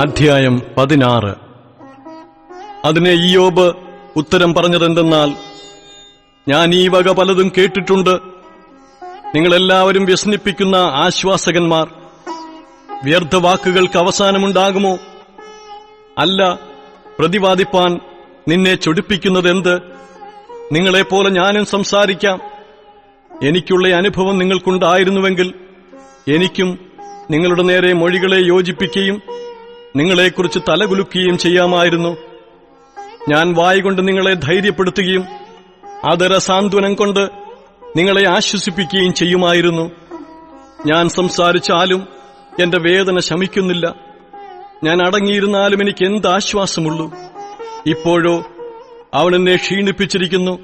അധ്യായം പതിനാറ്. അതിനെ ഇയോബ് ഉത്തരം പറഞ്ഞതെന്തെന്നാൽ ഞാൻ ഈ വക പലതും കേട്ടിട്ടുണ്ട്. നിങ്ങളെല്ലാവരും വ്യസനിപ്പിക്കുന്ന ആശ്വാസകന്മാർ വ്യർത്ഥവാക്കുകൾക്ക് അവസാനമുണ്ടാകുമോ? അല്ല പ്രതിവാദിപ്പാൻ നിന്നെ ചൊടിപ്പിക്കുന്നതെന്ത്? നിങ്ങളെപ്പോലെ ഞാനും സംസാരിക്കാം. എനിക്കുള്ള അനുഭവം നിങ്ങൾക്കുണ്ടായിരുന്നുവെങ്കിൽ എനിക്കും നിങ്ങളുടെ നേരെ മൊഴികളെ യോജിപ്പിക്കുകയും നിങ്ങളെക്കുറിച്ച് തലകുലുക്കുകയും ചെയ്യാമായിരുന്നു. ഞാൻ വായികൊണ്ട് നിങ്ങളെ ധൈര്യപ്പെടുത്തുകയും അതര സാന്ത്വനം കൊണ്ട് നിങ്ങളെ ആശ്വസിപ്പിക്കുകയും ചെയ്യുമായിരുന്നു. ഞാൻ സംസാരിച്ചാലും എന്റെ വേദന ശമിക്കുന്നില്ല. ഞാൻ അടങ്ങിയിരുന്നാലും എനിക്ക് എന്ത് ആശ്വാസമുള്ളൂ ഇപ്പോഴോ അവൻ എന്നെ ക്ഷീണിപ്പിച്ചിരിക്കുന്നു.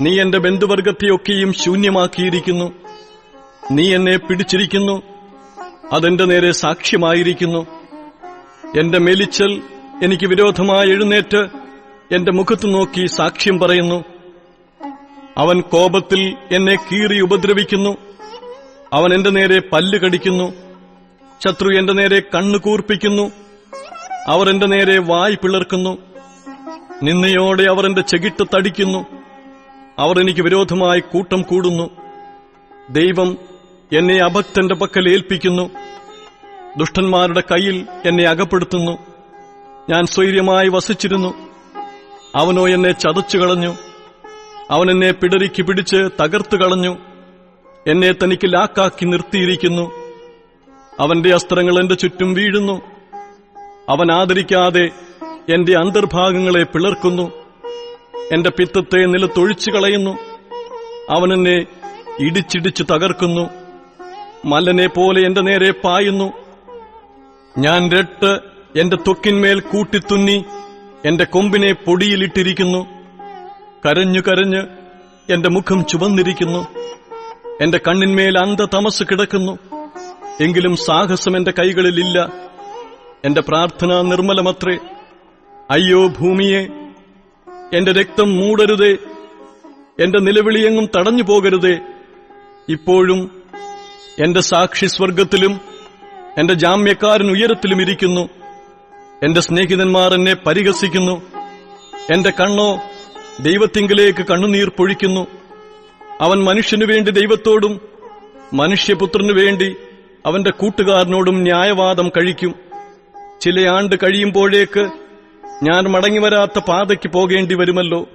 നീ എന്റെ ബന്ധുവർഗത്തെയൊക്കെയും ശൂന്യമാക്കിയിരിക്കുന്നു. നീ എന്നെ പിടിച്ചിരിക്കുന്നു. അതെന്റെ നേരെ സാക്ഷ്യമായിരിക്കുന്നു. എന്റെ മെലിച്ചൽ എനിക്ക് വിരോധമായി എഴുന്നേറ്റ് എന്റെ മുഖത്തു നോക്കി സാക്ഷ്യം പറയുന്നു. അവൻ കോപത്തിൽ എന്നെ കീറി ഉപദ്രവിക്കുന്നു. അവൻ എന്റെ നേരെ പല്ല് കടിക്കുന്നു. ശത്രു എന്റെ നേരെ കണ്ണു കൂർപ്പിക്കുന്നു. അവർ എന്റെ നേരെ വായി പിളർക്കുന്നു. നിന്നയോടെ അവർ എന്റെ ചെകിട്ട് തടിക്കുന്നു. അവർ എനിക്ക് വിരോധമായി കൂട്ടം കൂടുന്നു. ദൈവം എന്നെ അഭക്തന്റെ പക്കൽ ഏൽപ്പിക്കുന്നു. ദുഷ്ടന്മാരുടെ കയ്യിൽ എന്നെ അകപ്പെടുത്തുന്നു. ഞാൻ സ്വൈര്യമായി വസിച്ചിരുന്നു. അവനോ എന്നെ ചതച്ചു കളഞ്ഞു. അവൻ എന്നെ പിടരിക്ക് പിടിച്ച് തകർത്തു കളഞ്ഞു. എന്നെ തനിക്ക് ലാക്കാക്കി നിർത്തിയിരിക്കുന്നു. അവന്റെ അസ്ത്രങ്ങൾ എന്റെ ചുറ്റും വീഴുന്നു. അവൻ ആദരിക്കാതെ എന്റെ അന്തർഭാഗങ്ങളെ പിളർക്കുന്നു. എന്റെ പിത്തത്തെ നിലത്തൊഴിച്ചു കളയുന്നു. അവൻ എന്നെ ഇടിച്ചിടിച്ച് തകർക്കുന്നു. മല്ലനെ പോലെ എന്റെ നേരെ പായുന്നു. ഞാൻ രട്ട് എന്റെ ത്വക്കിന്മേൽ കൂട്ടിത്തുന്നി എന്റെ കൊമ്പിനെ പൊടിയിലിട്ടിരിക്കുന്നു. കരഞ്ഞു കരഞ്ഞ് എന്റെ മുഖം ചുവന്നിരിക്കുന്നു. എന്റെ കണ്ണിന്മേൽ അന്ധതമസ് കിടക്കുന്നു. എങ്കിലും സാഹസം എന്റെ കൈകളിലില്ല. എന്റെ പ്രാർത്ഥന നിർമ്മലമത്രേ. അയ്യോ ഭൂമിയെ എന്റെ രക്തം മൂടരുതേ. എന്റെ നിലവിളിയെങ്ങും തടഞ്ഞു പോകരുതേ ഇപ്പോഴും എന്റെ സാക്ഷി സ്വർഗത്തിലും എന്റെ ജാമ്യക്കാരൻ ഉയരത്തിലും ഇരിക്കുന്നു. എന്റെ സ്നേഹിതന്മാർ എന്നെ പരിഹസിക്കുന്നു. എന്റെ കണ്ണോ ദൈവത്തിങ്കിലേക്ക് കണ്ണുനീർ പൊഴിക്കുന്നു. അവൻ മനുഷ്യനു വേണ്ടി ദൈവത്തോടും മനുഷ്യപുത്രനു വേണ്ടി അവന്റെ കൂട്ടുകാരനോടും ന്യായവാദം കഴിക്കും. ചില ആണ്ട് കഴിയുമ്പോഴേക്ക് ഞാൻ മടങ്ങിവരാത്ത പാതയ്ക്ക് പോകേണ്ടി വരുമല്ലോ.